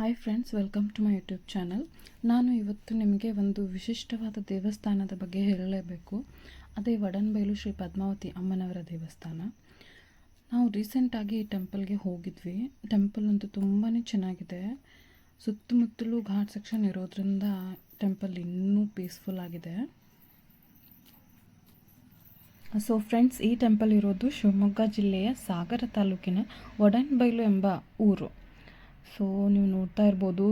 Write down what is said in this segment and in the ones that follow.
Hi friends welcome to my YouTube channel ನಾನು ಇವತ್ತು ನಿಮಗೆ ಒಂದು ವಿಶಿಷ್ಟವಾದ ದೇವಸ್ಥಾನದ ಬಗ್ಗೆ ಹೇಳಲೇಬೇಕು. ಅದೇ ವಡನ್ಬೈಲು ಶ್ರೀ ಪದ್ಮಾವತಿ ಅಮ್ಮನವರ ದೇವಸ್ಥಾನ. ನಾವು ರೀಸೆಂಟಾಗಿ ಈ ಟೆಂಪಲ್ಗೆ ಹೋಗಿದ್ವಿ. ಟೆಂಪಲ್ ಅಂತೂ ತುಂಬಾ ಚೆನ್ನಾಗಿದೆ. ಸುತ್ತಮುತ್ತಲೂ ಘಾಟ್ ಸೆಕ್ಷನ್ ಇರೋದ್ರಿಂದ ಟೆಂಪಲ್ ಇನ್ನೂ ಪೀಸ್ಫುಲ್ ಆಗಿದೆ. ಸೊ ಫ್ರೆಂಡ್ಸ್ ಈ ಟೆಂಪಲ್ ಇರೋದು ಶಿವಮೊಗ್ಗ ಜಿಲ್ಲೆಯ ಸಾಗರ ತಾಲೂಕಿನ ವಡನ್ಬೈಲು ಎಂಬ ಊರು. ಸೊ ನೀವು ನೋಡ್ತಾ ಇರ್ಬೋದು,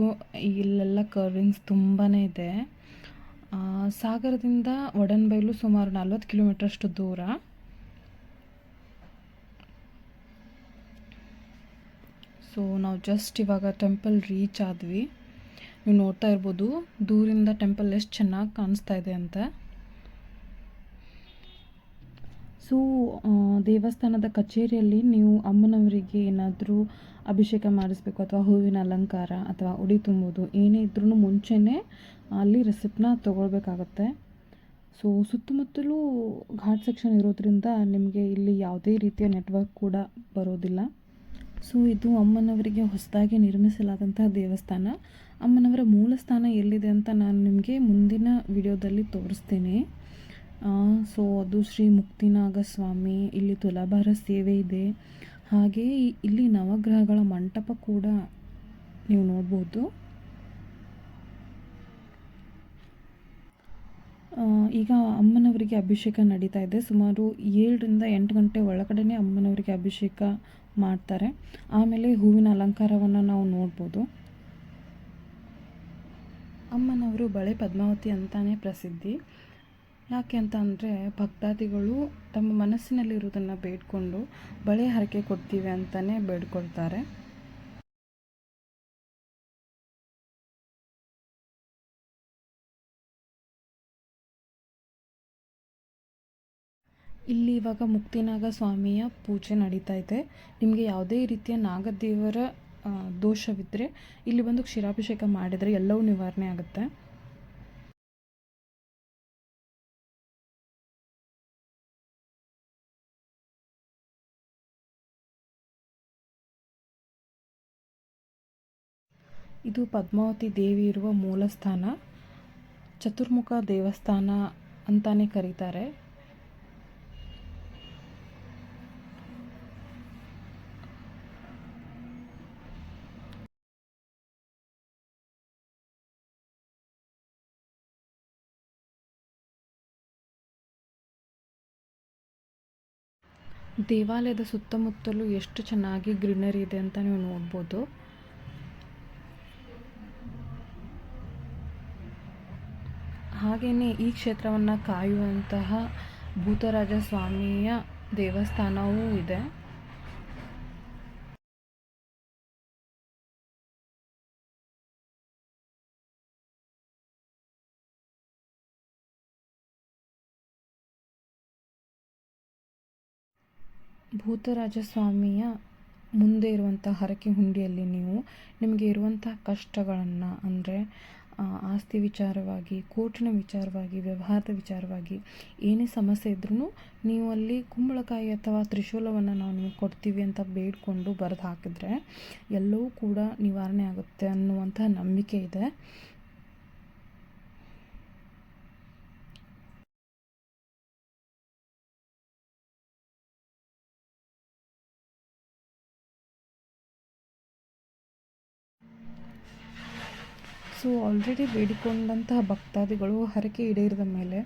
ಇಲ್ಲೆಲ್ಲ ಕರ್ವಿಂಗ್ಸ್ ತುಂಬಾ ಇದೆ. ಸಾಗರದಿಂದ ವಡನ್ಬೈಲು ಸುಮಾರು ನಲ್ವತ್ತು ಕಿಲೋಮೀಟ್ರಷ್ಟು ದೂರ. ಸೊ ನಾವು ಜಸ್ಟ್ ಇವಾಗ ಟೆಂಪಲ್ ರೀಚ್ ಆದ್ವಿ. ನೀವು ನೋಡ್ತಾ ಇರ್ಬೋದು, ದೂರಿಂದ ಟೆಂಪಲ್ ಎಷ್ಟು ಚೆನ್ನಾಗಿ ಕಾಣಿಸ್ತಾ ಇದೆ ಅಂತ. ಸೊ ದೇವಸ್ಥಾನದ ಕಚೇರಿಯಲ್ಲಿ ನೀವು ಅಮ್ಮನವರಿಗೆ ಏನಾದರೂ ಅಭಿಷೇಕ ಮಾಡಿಸ್ಬೇಕು ಅಥವಾ ಹೂವಿನ ಅಲಂಕಾರ ಅಥವಾ ಉಡಿ ತುಂಬೋದು, ಏನೇ ಇದ್ರೂ ಮುಂಚೆನೇ ಅಲ್ಲಿ ರೆಸಿಪ್ಟ್ನ ತೊಗೊಳ್ಬೇಕಾಗತ್ತೆ. ಸೊ, ಸುತ್ತಮುತ್ತಲೂ ಘಾಟ್ ಸೆಕ್ಷನ್ ಇರೋದ್ರಿಂದ ನಿಮಗೆ ಇಲ್ಲಿ ಯಾವುದೇ ರೀತಿಯ ನೆಟ್ವರ್ಕ್ ಕೂಡ ಬರೋದಿಲ್ಲ. ಸೊ, ಇದು ಅಮ್ಮನವರಿಗೆ ಹೊಸದಾಗಿ ನಿರ್ಮಿಸಲಾದಂತಹ ದೇವಸ್ಥಾನ. ಅಮ್ಮನವರ ಮೂಲ ಸ್ಥಾನ ಎಲ್ಲಿದೆ ಅಂತ ನಾನು ನಿಮಗೆ ಮುಂದಿನ ವಿಡಿಯೋದಲ್ಲಿ ತೋರಿಸ್ತೀನಿ. ಸೊ ಅದು ಶ್ರೀ ಮುಕ್ತಿನಾಗ ಸ್ವಾಮಿ. ಇಲ್ಲಿ ತುಲಾಭಾರ ಸೇವೆ ಇದೆ. ಹಾಗೆ ಇಲ್ಲಿ ನವಗ್ರಹಗಳ ಮಂಟಪ ಕೂಡ ನೀವು ನೋಡ್ಬೋದು. ಈಗ ಅಮ್ಮನವರಿಗೆ ಅಭಿಷೇಕ ನಡೀತಾ ಇದೆ. ಸುಮಾರು ಏಳರಿಂದ ಎಂಟು ಗಂಟೆ ಒಳಗಡೆ ಅಮ್ಮನವರಿಗೆ ಅಭಿಷೇಕ ಮಾಡ್ತಾರೆ. ಆಮೇಲೆ ಹೂವಿನ ಅಲಂಕಾರವನ್ನು ನಾವು ನೋಡ್ಬೋದು. ಅಮ್ಮನವರು ಬಳೆ ಪದ್ಮಾವತಿ ಅಂತಾನೆ ಪ್ರಸಿದ್ಧಿ. ಯಾಕೆ ಅಂತ ಅಂದರೆ ಭಕ್ತಾದಿಗಳು ತಮ್ಮ ಮನಸ್ಸಿನಲ್ಲಿರುವುದನ್ನು ಬೇಡ್ಕೊಂಡು ಬಳೆ ಹರಕೆ ಕೊಡ್ತೀವಿ ಅಂತಲೇ ಬೇಡ್ಕೊಳ್ತಾರೆ. ಇಲ್ಲಿ ಇವಾಗ ಮುಕ್ತಿನಾಗ ಸ್ವಾಮಿಯ ಪೂಜೆ ನಡೀತಾ ಇದೆ. ನಿಮಗೆ ಯಾವುದೇ ರೀತಿಯ ನಾಗದೇವರ ದೋಷವಿದ್ದರೆ ಇಲ್ಲಿ ಬಂದು ಕ್ಷೀರಾಭಿಷೇಕ ಮಾಡಿದರೆ ಎಲ್ಲವೂ ನಿವಾರಣೆ ಆಗುತ್ತೆ. ಇದು ಪದ್ಮಾವತಿ ದೇವಿ ಇರುವ ಮೂಲ ಸ್ಥಾನ. ಚತುರ್ಮುಖ ದೇವಸ್ಥಾನ ಅಂತಾನೆ ಕರೀತಾರೆ. ದೇವಾಲಯದ ಸುತ್ತಮುತ್ತಲೂ ಎಷ್ಟು ಚೆನ್ನಾಗಿ ಗ್ರೀನರಿ ಇದೆ ಅಂತ ನೀವು ನೋಡ್ಬೋದು. ಹಾಗೆಯೇ ಈ ಕ್ಷೇತ್ರವನ್ನು ಕಾಯುವಂತಹ ಭೂತರಾಜ ಸ್ವಾಮಿಯ ದೇವಸ್ಥಾನವೂ ಇದೆ. ಭೂತರಾಜ ಸ್ವಾಮಿಯ ಮುಂದೆ ಇರುವಂಥ ಹರಕೆ ಹುಂಡಿಯಲ್ಲಿ ನೀವು ನಿಮಗೆ ಇರುವಂಥ ಕಷ್ಟಗಳನ್ನು ಅಂದರೆ ಆಸ್ತಿ ವಿಚಾರವಾಗಿ, ಕೋರ್ಟಿನ ವಿಚಾರವಾಗಿ, ವ್ಯವಹಾರದ ವಿಚಾರವಾಗಿ ಏನೇ ಸಮಸ್ಯೆ ಇದ್ರೂ ನೀವು ಅಲ್ಲಿ ಕುಂಬಳಕಾಯಿ ಅಥವಾ ತ್ರಿಶೂಲವನ್ನು ನಾವು ನಿಮಗೆ ಕೊಡ್ತೀವಿ ಅಂತ ಬೇಡಿಕೊಂಡು ಬರೆದು ಹಾಕಿದ್ರೆ ಎಲ್ಲವೂ ಕೂಡ ನಿವಾರಣೆ ಆಗುತ್ತೆ ಅನ್ನುವಂಥ ನಂಬಿಕೆ ಇದೆ. ಸೊ ಆಲ್ರೆಡಿ ಬೇಡಿಕೊಂಡಂತಹ ಭಕ್ತಾದಿಗಳು ಹರಕೆ ಈಡೇರಿದ ಮೇಲೆ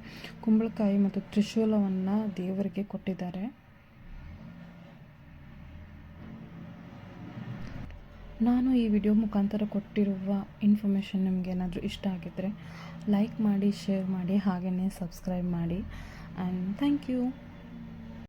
ಕುಂಬಳಕಾಯಿ ಮತ್ತು ತ್ರಿಶೂಲವನ್ನು ದೇವರಿಗೆ ಕೊಟ್ಟಿದ್ದಾರೆ. ನಾನು ಈ ವಿಡಿಯೋ ಮುಖಾಂತರ ಕೊಟ್ಟಿರುವ ಇನ್ಫಾರ್ಮೇಷನ್ ನಿಮಗೆ ಏನಾದರೂ ಇಷ್ಟ ಆಗಿದ್ದರೆ ಲೈಕ್ ಮಾಡಿ ಶೇರ್ ಮಾಡಿ ಹಾಗೆಯೇ ಸಬ್ಸ್ಕ್ರೈಬ್ ಮಾಡಿ. And thank you